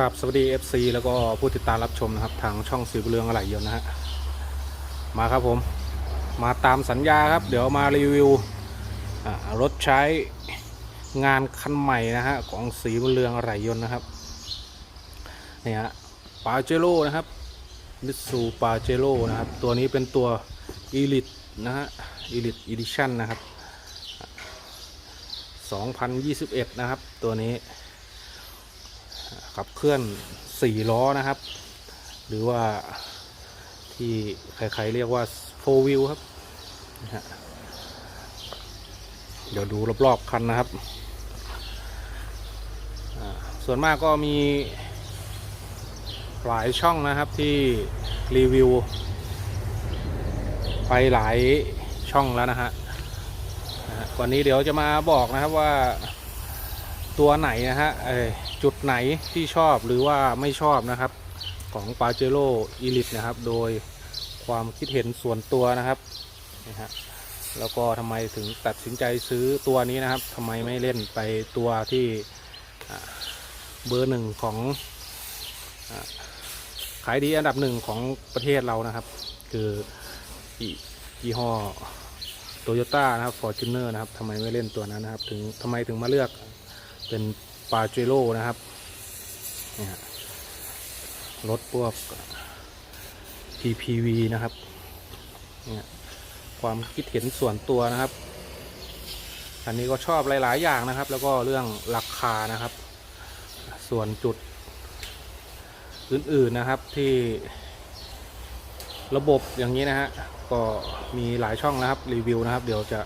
ครับสวัสดี FC แล้วก็ผู้ติดตามรับชมนะครับ ทางช่องสีบุเรืองอะไรยนนะฮะมาครับผม มาตามสัญญาครับ เดี๋ยวมารีวิวรถใช้งานคันใหม่นะฮะของสีบุเรืองอะไรยนต์นะครับนี่ฮะปาเจโร่นะครับมิตซูปาเจโร่นะครับ ตัวนี้เป็นตัว Elite นะฮะ Elite Edition นะครับ 2021 นะครับ ตัวนี้ ขับเคลื่อน4ล้อนะครับ หรือว่าที่ใครๆเรียกว่า4 wheel ครับนะฮะเดี๋ยวดูรอบๆคันนะครับ ส่วนมากก็มีหลายช่องนะครับที่รีวิว ไปหลายช่องแล้วนะฮะวันนี้เดี๋ยวจะมาบอกนะครับว่าตัวไหนนะฮะเอ่อ จุดไหนที่ชอบหรือว่าไม่ชอบนะครับ ของปาเจโร่อีลิตนะครับ โดยความคิดเห็นส่วนตัวนะครับนะฮะแล้วก็ทำไมถึงตัดสินใจซื้อตัวนี้นะครับทำไมไม่เล่นไปตัวที่เบอร์หนึ่งของอขายดีอันดับหนึ่งของประเทศเรานะครับ คืออียี่ห้อโตโยต้านะครับฟอร์จูเนอร์นะครับทำไมไม่เล่นตัวนั้นนะครับ ถึงทำไมถึงมาเลือกเป็น ปาเจโร่นะครับนี่ฮะรถพวก PPV นะครับเนี่ยความคิดเห็นส่วนตัวนะครับ อันนี้ก็ชอบหลาย ๆ อย่างนะครับ แล้วก็เรื่องราคานะครับ ส่วนจุดอื่น ๆ นะครับที่ระบบอย่างนี้นะฮะ ก็มีหลายช่องนะครับรีวิวนะครับ เดี๋ยวจะ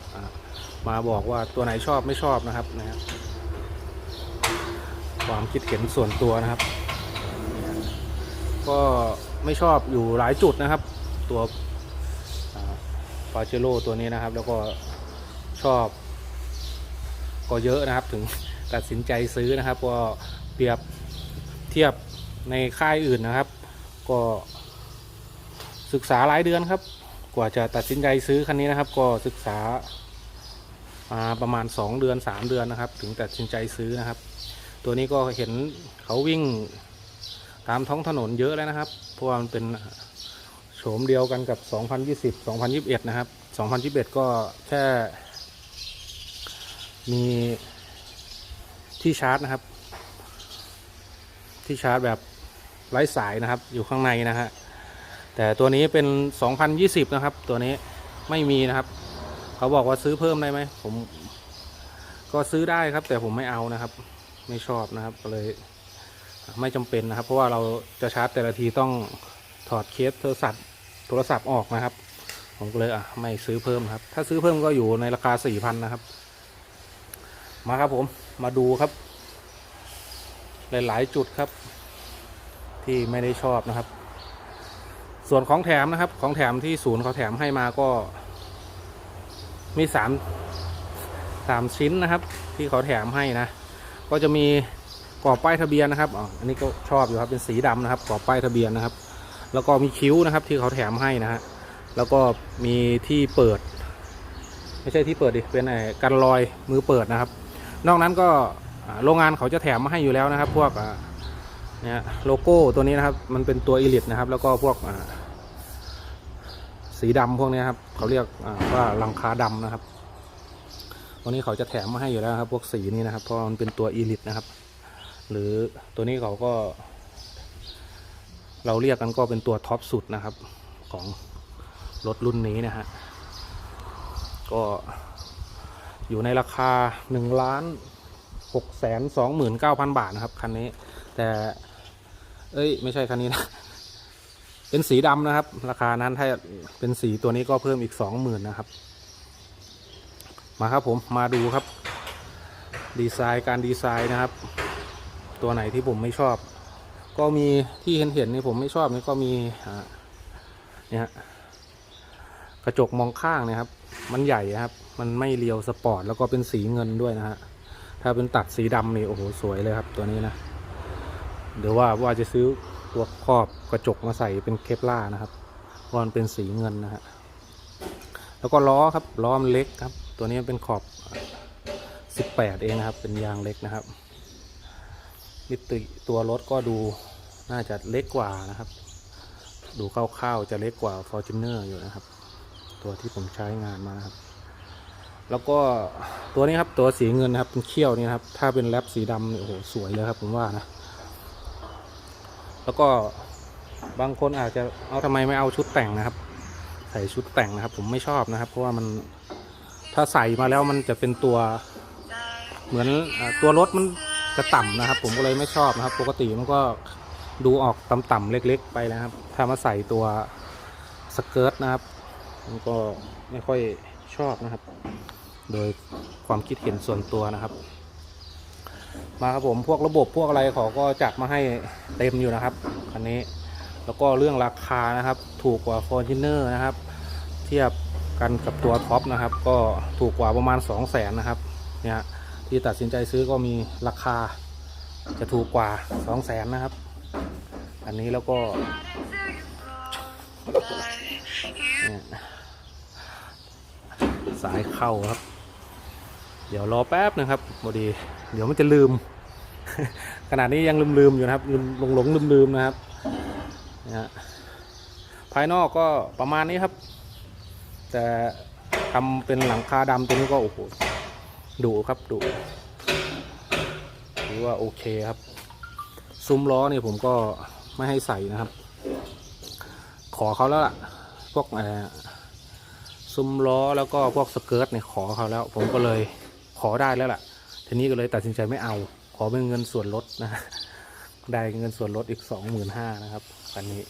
มาบอกว่าตัวไหนชอบไม่ชอบนะครับนะฮะ ความคิดเห็นส่วนตัวนะครับ ก็ไม่ชอบอยู่หลายจุดนะครับ ตัวปาเจโร่ตัวนี้นะครับ แล้วก็ชอบ ก็เยอะนะครับถึงตัดสินใจซื้อนะครับ ก็เปรียบเทียบในค่ายอื่นนะครับ ก็ศึกษาหลายเดือนครับ กว่าจะตัดสินใจซื้อคันนี้นะครับ ก็ศึกษามาประมาณ 2 เดือน 3 เดือนนะครับ ถึงตัดสินใจซื้อนะครับ ตัวนี้ก็เห็นเขาวิ่งตามท้องถนนเยอะแล้วนะครับ เพราะว่ามันเป็นโฉมเดียวกันกับ 2020 2021 นะครับ 2021 ก็แค่มีที่ชาร์จนะครับ ที่ชาร์จแบบไร้สายนะครับ อยู่ข้างในนะฮะ แต่ตัวนี้เป็น 2020 นะครับ ตัวนี้ไม่มีนะครับ เขาบอกว่าซื้อเพิ่มได้ไหม ผมก็ซื้อได้ครับ แต่ผมไม่เอานะครับ ไม่ชอบนะครับ ก็เลยไม่จำเป็นนะครับ เพราะว่าเราจะชาร์จแต่ละทีต้องถอดเคสโทรศัพท์โทรศัพท์ออกนะครับ ผมก็เลยอะไม่ซื้อเพิ่มครับ ถ้าซื้อเพิ่มก็อยู่ในราคาสี่พันนะครับ มาครับผมมาดูครับ หลาย ๆ จุดครับ ที่ไม่ได้ชอบนะครับ ส่วนของแถมนะครับ ของแถมที่ศูนย์เขาแถมให้มาก็ มีสามสามชิ้นนะครับ ที่เขาแถมให้นะ ก็จะมีกรอบป้ายทะเบียนนะครับอ๋ออันนี้ก็ชอบอยู่ครับเป็นสีดำนะครับกรอบป้ายทะเบียนนะครับ แล้วก็มีคิ้วนะครับที่เขาแถมให้นะฮะแล้วก็มีที่เปิด ไม่ใช่ที่เปิดดิเป็นไอ้กันรอยมือเปิดนะครับ นอกนั้นก็โรงงานเขาจะแถมมาให้อยู่แล้วนะครับ พวกเนี่ยโลโก้ตัวนี้นะครับ มันเป็นตัวอีลิตนะครับ แล้วก็พวกสีดำพวกนี้ครับเขาเรียกว่าลังคาดำนะครับ ตัวนี้เขาจะแถมมาให้อยู่แล้วครับ พวกสีนี้นะครับ เพราะมันเป็นตัวอีลิตนะครับ หรือตัวนี้เขาก็ เราเรียกกันก็เป็นตัวท็อปสุดนะครับ ของรถรุ่นนี้นะฮะ ก็อยู่ในราคาหนึ่งล้านหกแสนสองหมื่นเก้าพันบาทนะครับคันนี้ แต่ เอ้ย ไม่ใช่คันนี้นะเป็นสีดำนะครับ ราคานั้นถ้าเป็นสีตัวนี้ก็เพิ่มอีกสองหมื่นนะครับ มาครับผมมาดูครับ ดีไซน์การดีไซน์นะครับ ตัวไหนที่ผมไม่ชอบ ก็มีที่เห็นเห็นนี่ผมไม่ชอบนี่ก็มีเนี่ยฮะกระจกมองข้างนะครับ มันใหญ่ครับ มันไม่เรียวสปอร์ตแล้วก็เป็นสีเงินด้วยนะฮะถ้าเป็นตัดสีดำนี่โอ้โหสวยเลยครับตัวนี้นะเดี๋ยวว่าว่าจะซื้อตัวครอบกระจกมาใส่เป็นเคปล่านะครับเพราะมันเป็นสีเงินนะฮะแล้วก็ล้อครับล้อมันเล็กครับ ตัวนี้เป็นขอบ 18 เองนะครับ เป็นยางเล็กนะครับ มิติตัวรถก็ดูน่าจะเล็กกว่านะครับ ดูคร่าวๆจะเล็กกว่า Fortuner อยู่นะครับ ตัวที่ผมใช้งานมานะครับ แล้วก็ตัวนี้ครับตัวสีเงินนะครับเป็นเขี้ยวนี่นะครับ ถ้าเป็นแรปสีดำเนี่ยโอ้โหสวยเลยครับผมว่านะ แล้วก็บางคนอาจจะเอาทำไมไม่เอาชุดแต่งนะครับ ใส่ชุดแต่งนะครับ ผมไม่ชอบนะครับ เพราะว่ามัน ถ้าใส่มาแล้วมันจะเป็นตัวเหมือนอตัวรถมันจะต่ำนะครับ ผมก็เลยไม่ชอบนะครับ ปกติมันก็ดูออกต่ำๆเล็ก ๆ ไปนะครับ ถ้ามาใส่ตัวสเกิร์ตนะครับมันก็ไม่ค่อยชอบนะครับ โดยความคิดเห็นส่วนตัวนะครับ มาครับผมพวกระบบพวกอะไรเขาก็จัดมาให้เต็มอยู่นะครับคันนี้แล้วก็เรื่องราคานะครับ ถูกกว่า f o r t u n e r นะครับ เทียบ กันกับตัวท็อปนะครับ ก็ถูกกว่าประมาณ 2 0 0แสนนะครับเนี่ยที่ตัดสินใจซื้อก็มีราคาจะถูกกว่า 2 0 0แสนนะครับ อันนี้แล้วก็เนี่ยสายเข้าครับ เดี๋ยวรอแป๊บนะครับพอดี เดี๋ยวมันจะลืม ขนาดนี้ยังลืมๆอยู่นะครับลืมหลงๆลืมๆนะครับนะภายนอกก็ประมาณนี้ครับ แต่ทำเป็นหลังคาดำตัวนี้ก็โอ้โหดุครับดุถือว่าโอเคครับ ซุ้มล้อเนี่ยผมก็ไม่ให้ใส่นะครับ ขอเขาแล้วล่ะ พวกเอ่อซุ้มล้อแล้วก็พวกสเกิร์ตเนี่ยขอเขาแล้ว ผมก็เลยขอได้แล้วล่ะ ทีนี้ก็เลยตัดสินใจไม่เอา ขอเป็นเงินส่วนลดนะ ได้เงินส่วนลดอีกสองหมื่นห้านะครับคันนี้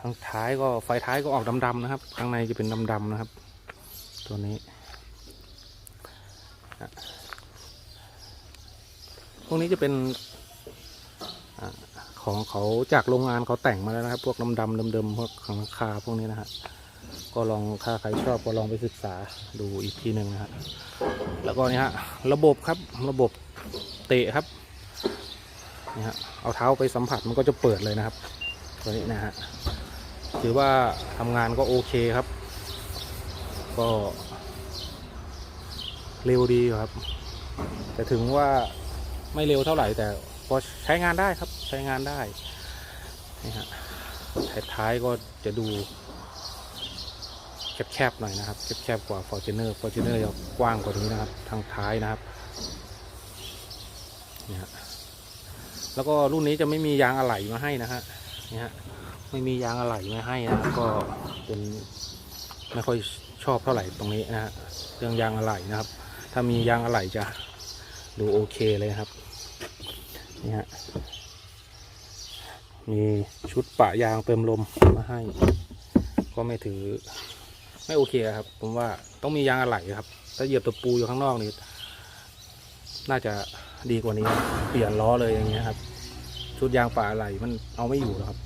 ข้างท้ายก็ไฟท้ายก็ออกดำๆนะครับ ข้างในจะเป็นดำๆนะครับ ตัวนี้พวกนี้จะเป็นอของเขาจากโรงงานเขาแต่งมาแล้วนะครับ พวกดำๆเดิมๆพวกขังคาพวกนี้นะฮะก็ลองถ้าใครชอบก็ลองไปศึกษาดูอีกทีหนึ่งนะฮะแล้วก็นี่ฮะระบบครับระบบเตะครับนี่ฮะเอาเท้าไปสัมผัสมันก็จะเปิดเลยนะครับ ตัวนี้นะฮะถือว่าทำงานก็โอเคครับ ก็เร็วดีครับ แต่ถึงว่าไม่เร็วเท่าไหร่แต่พอใช้งานได้ครับใช้งานได้นี่ฮะท้ายก็จะดูแคบๆหน่อยนะครับแคบๆกว่า Fortuner Fortuner จะกว้างกว่านี้นะครับ ทางท้ายนะครับนี่ฮะแล้วก็รุ่นนี้จะไม่มียางอะไหล่มาให้นะฮะ นี่ฮะไม่มียางอะไหล่ไม่ให้นะก็เป็นไม่ค่อยชอบเท่าไหร่ตรงนี้นะฮะเรื่องยางอะไหล่นะครับ ถ้ามียางอะไหล่จะดูโอเคเลยครับนี่ฮะมีชุดปะยางเติมลมมาให้ ก็ไม่ถือ ไม่โอเคครับ ผมว่าต้องมียางอะไหล่ครับ ถ้าเหยียบตะปูอยู่ข้างนอกนี่น่าจะดีกว่านี้เปลี่ยนล้อเลยอย่างเงี้ยครับ ชุดยางปะอะไหลมันเอาไม่อยู่แล้วครับ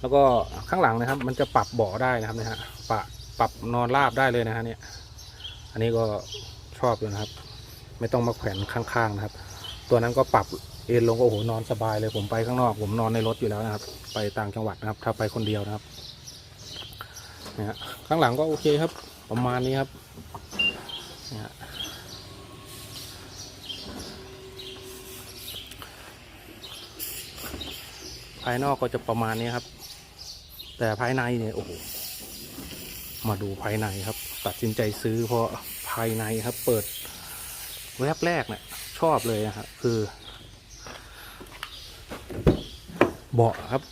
แล้วก็ข้างหลังนะครับ มันจะปรับเบาะได้นะครับนี่ยฮะปรับปรับนอนราบได้เลยนะฮะเนี่ย อันนี้ก็ชอบอยู่นะครับ ไม่ต้องมาแขวนข้างๆนะครับ ตัวนั้นก็ปรับเอ็นลงก็โอ้โหนอนสบายเลยผมไปข้างนอก ผมนอนในรถอยู่แล้วนะครับ ไปต่างจังหวัดนะครับ ถ้าไปคนเดียวนะครับเนี่ยฮะข้างหลังก็โอเคครับ ประมาณนี้ครับเนี่ยฮะ ภายนอกก็จะประมาณนี้ครับ แต่ภายในเนี่ยโอ้โหมาดูภายในครับ ตัดสินใจซื้อเพราะภายในครับ เปิดแวบแรกเนี่ยชอบเลยนะครับคือ เบาะครับ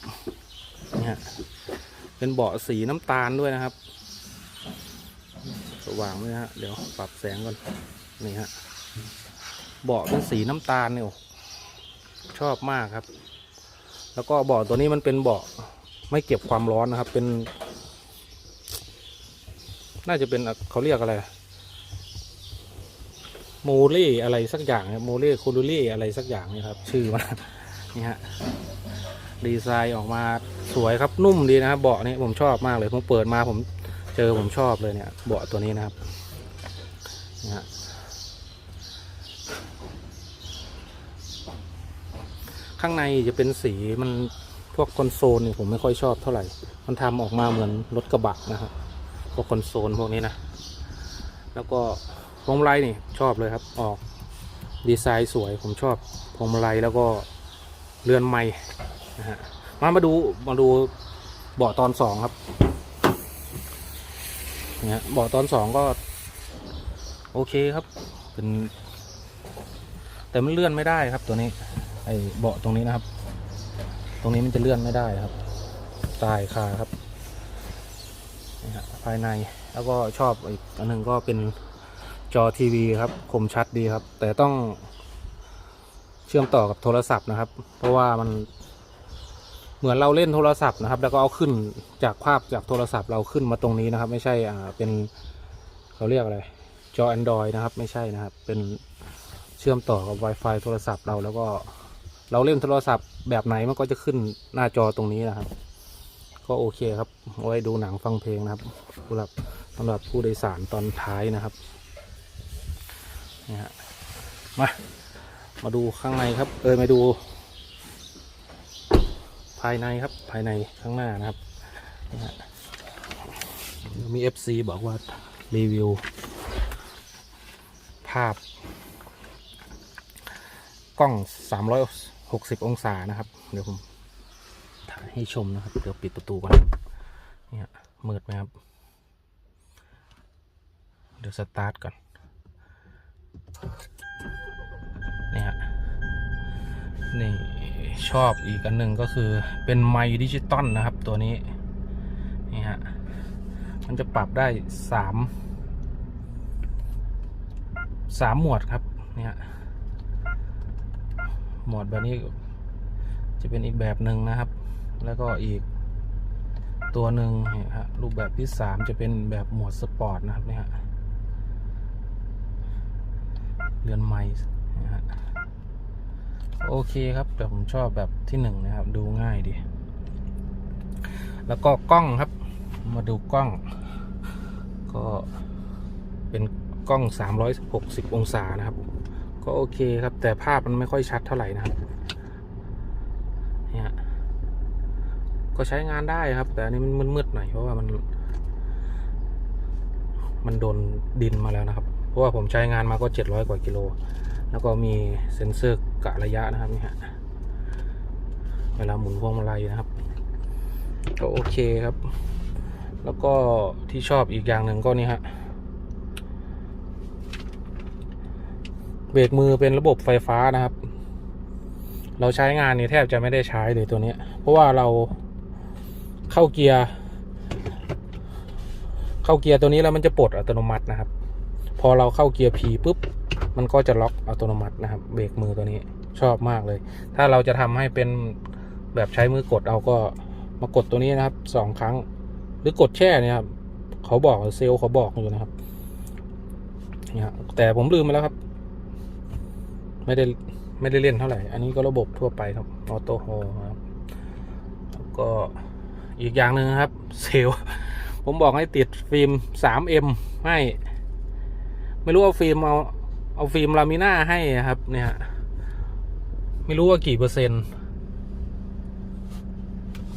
เนี่ฮะเป็นเบาะสีน้ำตาลด้วยนะครับสว่างไหมฮะเดี๋ยวปรับแสงก่อนนี่ฮะเบาะเป็นสีน้ำตาลเนี่ยโอ้ชอบมากครับ แล้วก็เบาะตัวนี้มันเป็นเบาะไม่เก็บความร้อนนะครับ เป็น น่าจะเป็นเขาเรียกอะไรโมเล่อะไรสักอย่างโมเล่คูลูเล่อะไรสักอย่างนี่ครับ ชื่อมันนี่ฮะดีไซน์ออกมาสวยครับนุ่มดีนะครับเบาะนี้ผมชอบมากเลยผมเปิดมาผมเจอผมชอบเลยเนี่ยเบาะตัวนี้นะครับนี่ฮะ ข้างในจะเป็นสีมันพวกคอนโซลเนี่ยผมไม่ค่อยชอบเท่าไหร่ มันทำออกมาเหมือนรถกระบะนะครับพวกคอนโซลพวกนี้นะ แล้วก็พวงมาลัยนี่ชอบเลยครับ ออกดีไซน์สวยผมชอบพวงมาลัยแล้วก็เรือนไม้นะฮะมามาดูมาดูเบาะตอนสองครับเนี่ยเบาะตอนสองก็ โอเคครับ เป็น แต่มันเลื่อนไม่ได้ครับตัวนี้ ไอเบาะตรงนี้นะครับ ตรงนี้มันจะเลื่อนไม่ได้ครับตายคาครับนี่ฮะภายในแล้วก็ชอบอีกอันหนึ่งก็เป็นจอทีวีครับ คมชัดดีครับ แต่ต้องเชื่อมต่อกับโทรศัพท์นะครับ เพราะว่ามันเหมือนเราเล่นโทรศัพท์นะครับ แล้วก็เอาขึ้นจากภาพจากโทรศัพท์เราขึ้นมาตรงนี้นะครับ ไม่ใช่อ่าเป็นเขาเรียกอะไร จอ Android นะครับ ไม่ใช่นะครับ เป็นเชื่อมต่อกับ Wi-Fi โทรศัพท์เราแล้วก็ เราเล่นโทรศัพท์แบบไหนมันก็จะขึ้นหน้าจอตรงนี้นะครับ ก็โอเคครับเอาไว้ดูหนังฟังเพลงนะครับสำหรับสำหรับผู้โดยสารตอนท้ายนะครับนี่ฮะมามาดูข้างในครับ เออมาดู ภายในครับภายในข้างหน้านะครับนี่ฮะมี FC บอกว่ารีวิว ภาพ กล้อง 60องศานะครับ เดี๋ยวผมถ่ายให้ชมนะครับ เดี๋ยวปิดประตูก่อนเนี่ฮะมืดไหมครับ เดี๋ยวสตาร์ทก่อนเนี่ฮะนี่ชอบอีกอันหนึ่งก็คือเป็นไมค์ดิจิตอลนะครับ ตัวนี้นี่ฮะมันจะปรับได้สามสามหมวดครับเนี่ย หมดแบบนี้จะเป็นอีกแบบหนึ่งนะครับ แล้วก็อีกตัวหนึ่งฮะรูปแบบที่สามจะเป็นแบบโหมดสปอร์ตนะครับเนี่ยฮะเรือนไม้นะฮะโอเคครับ แต่ผมชอบแบบที่หนึ่งนะครับ ดูง่ายดี แล้วก็กล้องครับ มาดูกล้อง ก็เป็นกล้อง 360 องศานะครับ ก็โอเคครับ แต่ภาพมันไม่ค่อยชัดเท่าไหร่นะครับเนี่ยก็ใช้งานได้ครับ แต่อันนี้มันมืดๆหน่อยเพราะว่ามัน มันโดนดินมาแล้วนะครับ เพราะว่าผมใช้งานมาก็700กว่ากิโล แล้วก็มีเซ็นเซอร์กะระยะนะครับนี่ฮะเวลาหมุนพวงมาลัยนะครับ ก็โอเคครับ แล้วก็ที่ชอบอีกอย่างหนึ่งก็นี่ฮะ เบรกมือเป็นระบบไฟฟ้านะครับ เราใช้งานนี่แทบจะไม่ได้ใช้เลยตัวนี้ เพราะว่าเราเข้าเกียร์ เข้าเกียร์ตัวนี้แล้วมันจะปลดอัตโนมัตินะครับ พอเราเข้าเกียร์ P ปุ๊บ มันก็จะล็อกอัตโนมัตินะครับ เบรกมือตัวนี้ชอบมากเลย ถ้าเราจะทำให้เป็นแบบใช้มือกดเอาก็มากดตัวนี้นะครับสองครั้ง หรือกดแช่เนี่ยครับเขาบอกเซลล์เขาบอกอยู่นะครับเนี่ยแต่ผมลืมไปแล้วครับ ไม่ได้ไม่ได้เล่นเท่าไหร่ อันนี้ก็ระบบทั่วไปครับออโต้โฮครับแล้วก็อีกอย่างหนึ่งครับ เซลผมบอกให้ติดฟิล์ม 3M ให้ ไม่รู้เอาฟิล์มเอาเอาฟิล์มลามิน่าให้ครับ เนี่ยไม่รู้ว่ากี่เปอร์เซ็นต์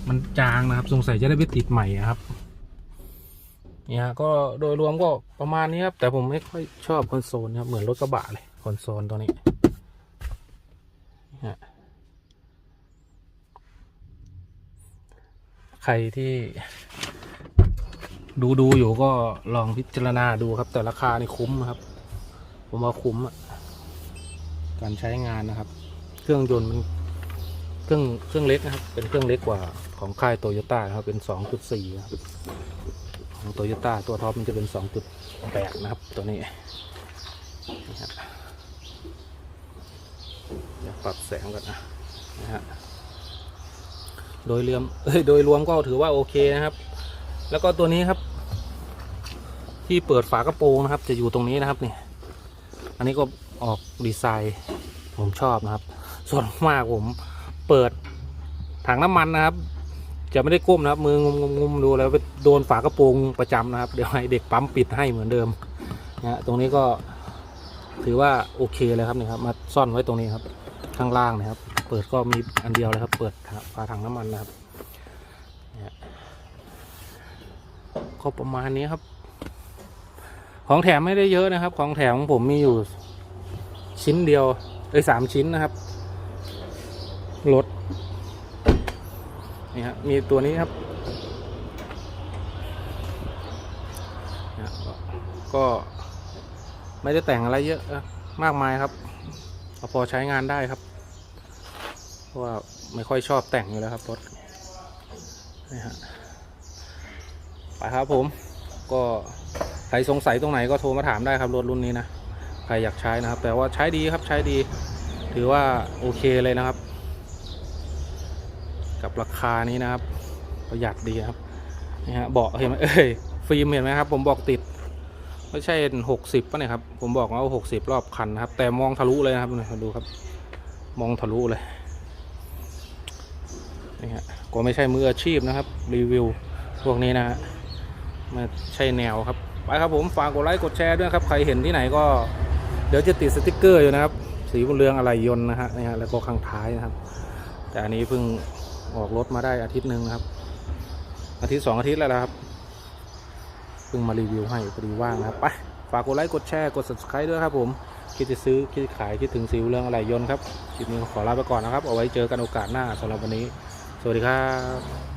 มันจางนะครับ สงสัยจะได้ไปติดใหม่ครับ เนี่ยก็โดยรวมก็ประมาณนี้ครับ แต่ผมไม่ค่อยชอบคอนโซลครับ เหมือนรถกระบะเลยคอนโซลตัวนี้ ใครที่ ดูดูอยู่ก็ลองพิจารณาดูครับ แต่ราคานี่คุ้มครับ ผมว่าคุ้มการใช้งานนะครับ เครื่องยนต์มันเครื่องเครื่องเล็กนะครับ เป็นเครื่องเล็กกว่าของค่ายโตโยต้าครับ เป็นสองจุดสี่ครับของโตโยต้าตัวท็อปมันจะเป็นสองจุดแปดนะครับ ตัวนี้ครับ เดี๋ยว ปรับแสงก่อนนะนะฮะโดยรวมเอ้ยโดยรวมก็ถือว่าโอเคนะครับ แล้วก็ตัวนี้ครับ ที่เปิดฝากระโปรงนะครับ จะอยู่ตรงนี้นะครับนี่อันนี้ก็ออกดีไซน์ผมชอบนะครับ ส่วนมากผมเปิดถังน้ำมันนะครับ จะไม่ได้ก้มนะครับ มืองมงมๆดูแล้วไปโดนฝากระโปรงประจำนะครับ เดี๋ยวให้เด็กปั๊มปิดให้เหมือนเดิมนะฮะตรงนี้ก็ถือว่าโอเคเลยครับนี่ครับ มาซ่อนไว้ตรงนี้ครับ ข้างล่างนะครับ เปิดก็มีอันเดียวเลยครับ เปิดฝาถังน้ำมันนะครับเนี่ยก็ประมาณนี้ครับ ของแถมไม่ได้เยอะนะครับ ของแถมของผมมีอยู่ชิ้นเดียวเอ้ยสามชิ้นนะครับรถนี่ฮะมีตัวนี้ครับ ก็ไม่ได้แต่งอะไรเยอะมากมายครับ พอใช้งานได้ครับ ราะว่าไม่ค่อยชอบแต่งอยู่แล้วครับรถนี่ฮะไปครับผม ก็ใครสงสัยตรงไหนก็โทรมาถามได้ครับรถรุ่นนี้นะใครอยากใช้นะครับ แต่ว่าใช้ดีครับใช้ดี ถือว่าโอเคเลยนะครับ กับราคานี้นะครับ ประหยัดดีครับนี่ฮะเบาะเห็นไหมเอ้ยฟิล์มเห็นไหมครับผมบอกติดไม่ใช่หกสิบป่ะเนี่ยครับ ผมบอกว่าหกสิบรอบคันนะครับ แต่มองทะลุเลยนะครับดูครับ มองทะลุเลย นี่ฮะก็ไม่ใช่มืออาชีพนะครับ รีวิวพวกนี้นะฮะม่ใช่แนวครับ ไปครับผมฝากกดไลค์กดแชร์ด้วยครับ ใครเห็นที่ไหนก็ เดี๋ยวจะติดสติกเกอร์อยู่นะครับ สีบนเรืองอะไรยนต์นะฮะนี่ฮะแล้วก็ข้างท้ายนะครับ แต่อันนี้เพิ่งออกรถมาได้อาทิตย์หนึ่งนะครับ อาทิตย์สองอาทิตย์แล้วนะครับเพิ่งมารีวิวให้พอดีว่างนะครับไปฝากกดไลค์กดแชร์กด subscribe ด้วยครับผม คิดจะซื้อคิดจะขายคิดถึงสีเรื่องอะไรยนต์ครับคลิปนี้ขอลาไปก่อนนะครับ เอาไว้เจอกันโอกาสหน้าสำหรับวันนี้ สวัสดีครับ